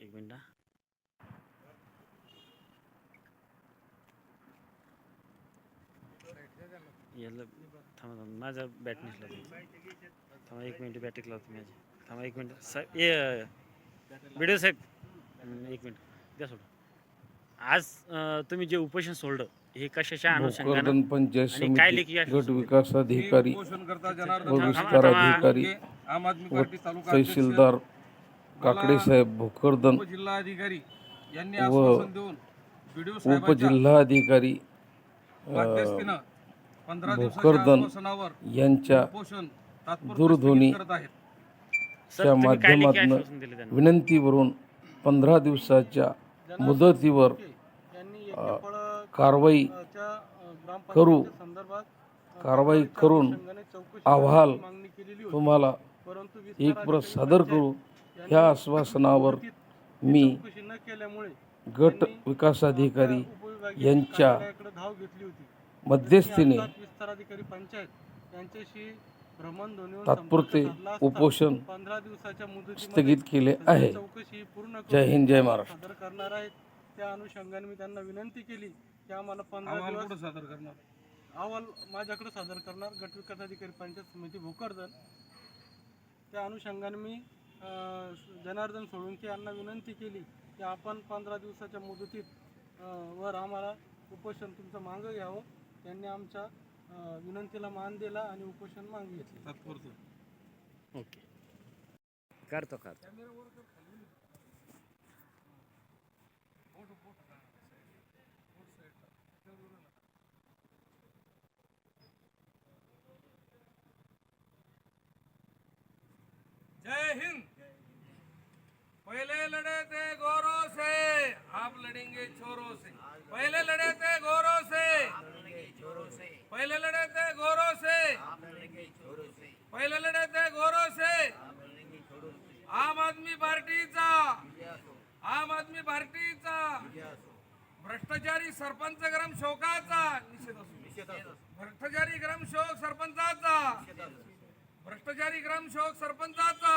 एक मिनिट. याला थांबा थांबा. माझा बॅट नसला थांबा एक मिनिट बॅटिक लावतो माझी थांबा एक मिनिट. साहेब व्हिडिओ साहेब. एक मिनिट. द्या सोडून आज तुम्ही जे उपोषण सोडलं हे कशाच्या अनुषंगानं? आणि काय समिती लेखी आहे? गट विकास व विस्तार. अधिकारी आम आदमी पार्टी तालुका अध्यक्ष, तहसीलदार काकडे साहेब भोकरदन उपजिल्हाधिकारी यांनी व आश्वासन देऊन साहेबांच्या उपजिल्हाधिकारी अ, मध्यस्थीनं पंधरा दिवसाच्या भोकरदन आश्वासनावर यांच्या उपोषण तात्पुरते दूरध्वनी करत आहेत. च्या माध्यमातून विनंतीवरून पंधरा दिवसाच्या मुदतीवर कारवाई करू कारवाई करून अहवाल तुम्हाला एक प्रत सादर करू. ह्या आश्वासनावर मी गट विकास अधिकारी यांच्या मध्यस्थीने तात्पुरते उपोषण पंधरा दिवसाच्या मुदतीमध्ये स्थगित केले आहे. चौकशी पूर्ण जय हिंद जय महाराष्ट्र. सादर करणार आहेत. त्या अनुषंगाने मी त्यांना विनंती केली की आम्हाला पंधरा अहवाल दिवस सादर करणार? अहवाल माझ्याकडे सादर करणार. गट विकास अधिकारी पंचायत समिती भोकरदन. त्या अनुषंगाने मी जनार्दन सोळुंके यांना विनंती केली की आपण पंधरा दिवसाच्या मुदतीत वर आम्हाला उपोषण तुमचं मागं घ्यावं. त्यांनी आमच्या विनंतीला मान दिला आणि उपोषण मागे घेतले. तात्पुरतं. ओके. करतो करतो जय हिंद पहले लड़े थे गोरों से आप लड़ेंगे छोरों से। पहले लड़े थे गोरों से। पहले लड़े थे गोरों से। पहले लड़े थे गोरों से। आम आदमी पार्टीचा। आम आदमी पार्टीचा। भ्रष्टाचारी सरपंच ग्राम शोकाचा। निषेध भ्रष्टाचारी ग्राम शोक सरपंचाचा। भ्रष्टाचारी शोक सरपंचाचा।